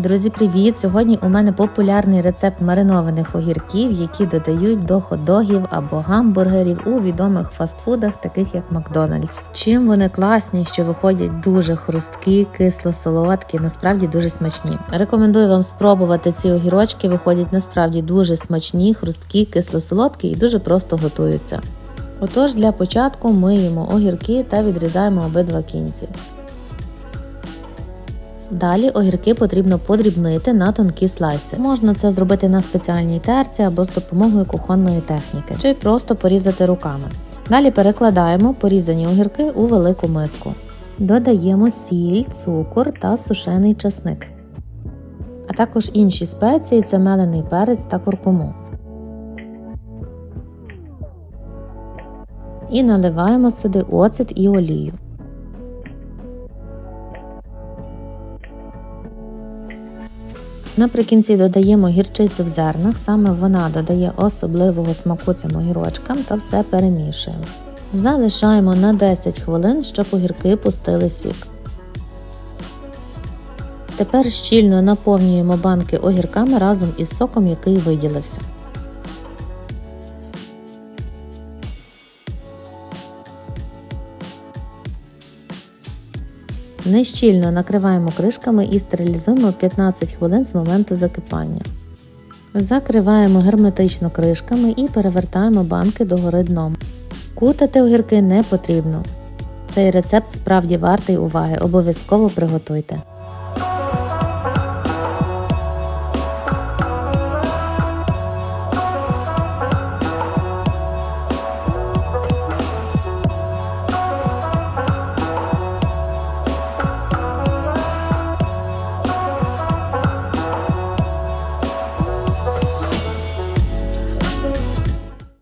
Друзі, привіт! Сьогодні у мене популярний рецепт маринованих огірків, які додають до хот-догів або гамбургерів у відомих фастфудах, таких як Макдональдс. Чим вони класні, що виходять дуже хрусткі, кисло-солодкі, насправді дуже смачні. Рекомендую вам спробувати ці огірочки, виходять насправді дуже смачні, хрусткі, кисло-солодкі і дуже просто готуються. Отож, для початку миємо огірки та відрізаємо обидва кінці. Далі огірки потрібно подрібнити на тонкі слайси. Можна це зробити на спеціальній терці або з допомогою кухонної техніки, чи просто порізати руками. Далі перекладаємо порізані огірки у велику миску. Додаємо сіль, цукор та сушений часник, а також інші спеції це мелений перець та куркуму. І наливаємо сюди оцет і олію. Наприкінці додаємо гірчицю в зернах, саме вона додає особливого смаку цим огірочкам та все перемішуємо. Залишаємо на 10 хвилин, щоб огірки пустили сік. Тепер щільно наповнюємо банки огірками разом із соком, який виділився. Нещільно накриваємо кришками і стерилізуємо 15 хвилин з моменту закипання. Закриваємо герметично кришками і перевертаємо банки догори дном. Кутати огірки не потрібно. Цей рецепт справді вартий уваги, обов'язково приготуйте.